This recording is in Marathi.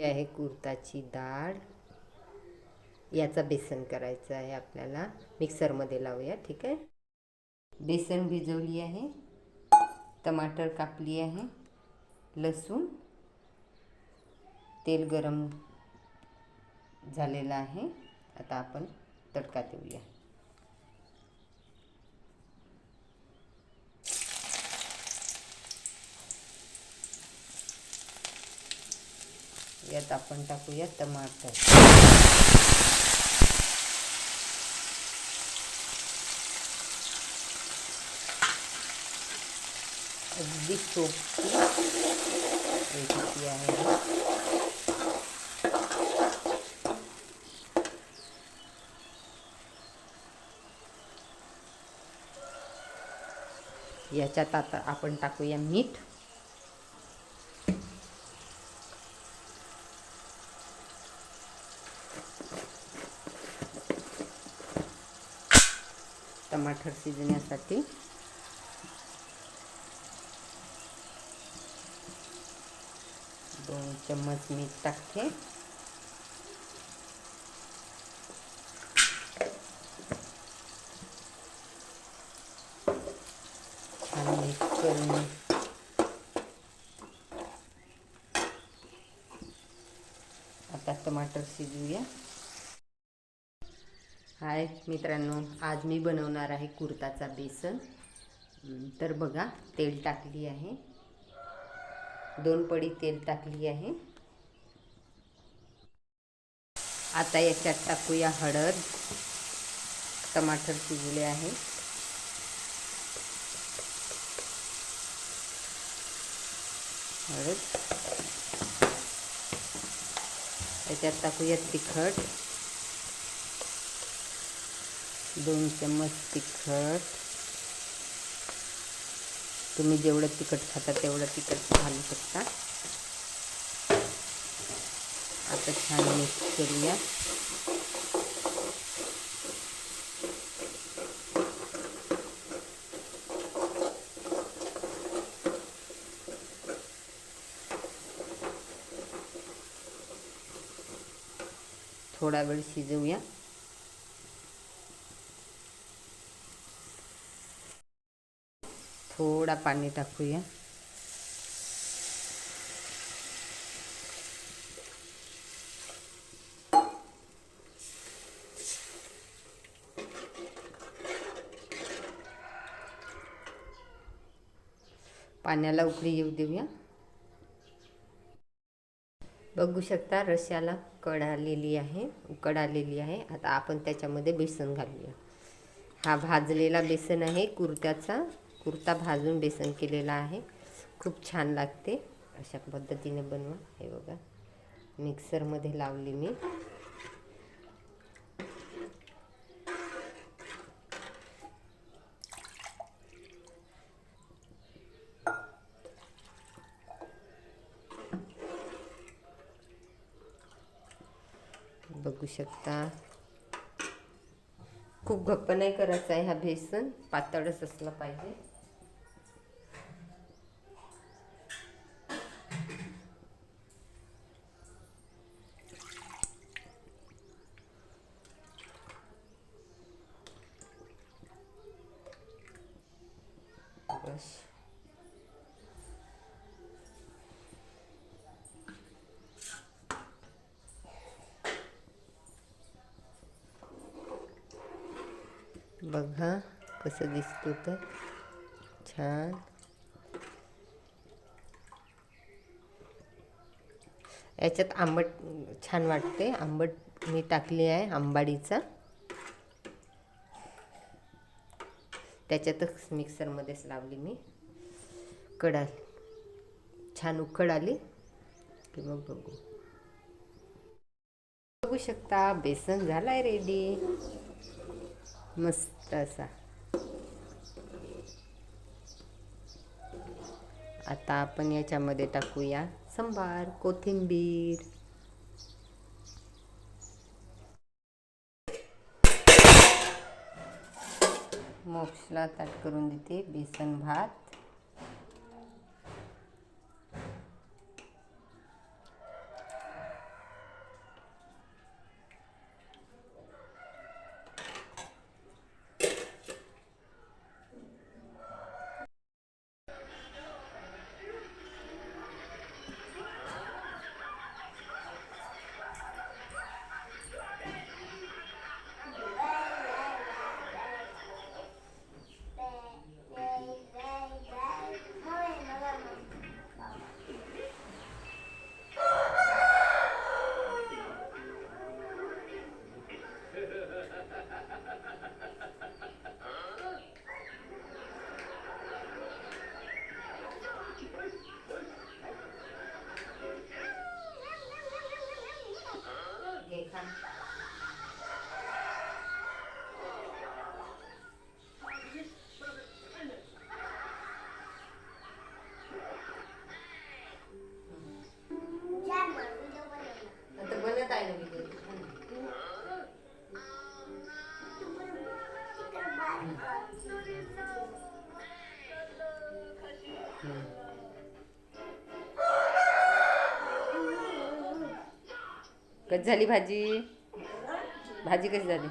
ही आहे कुर्ताची डाळ याचा बेसन करायचं आहे आपल्याला. मिक्सरमध्ये लावूया ठीक आहे? बेसन भिजवली आहे टमाटर कापली आहे लसूण तेल गरम झालेलं आहे. आता आपण तडका देऊया. यात आपण टाकूया टमाटर. अगदी सोपी रेसिपी आहे याच्यात आता आपण टाकूया मीठ. टमाटर शिजण्यासाठी. दोन चम्मच मीठ टाकते. छान मिक्स करून टमाटर शिजवूया हाय मित्रांनो आज मी बनवणार आहे कुर्ताचा बेसन. तर बघा तेल टाकली आहे. दोन पडी तेल टाकली आहे. आता याच्यात टाकूया हळद. टमाटर शिजले आहे. हळद. त्याच्यात टाकूया तिखट. दोन चम्मच तिखट. तुम्ही जेवढं तिखट खाता तेवढं तिखट घालू शकता. आता छान मिक्स करूया. थोडा वेळ शिजवूया थोडा पाणी टाकूया पाण्याला उकळी येऊ देऊया बघू शकता रश्याला कड आलेली आहे उकड आलेली आहे. आता आपण त्याच्यामध्ये बेसन घालूया. हा भाजलेला बेसन आहे कुर्त्याचा. कुर्ता भाजून बेसन केलेला आहे. खूप छान लागते. अशा पद्धतीने बनवा. हे बघा. मिक्सरमध्ये लावली मी. बघू शकता. खूप घप्प नाही करायचा आहे हा बेसन. पातळच असला पाहिजे. बस. बघा कसं दिसतो तर छान. याच्यात आंबट छान वाटते. आंबट मी टाकली आहे आंबाडीचा. त्याच्यातच मिक्सरमध्येच लावली मी. कड छान उकड आली. की मग बघू. बघू शकता बेसन झालाय रेडी मस्त असा. आता आपण याच्यामध्ये टाकूया संभार कोथिंबीर. मोक्षला ताट करून देते बेसन भात. कशी झाली भाजी? भाजी कशी झाली?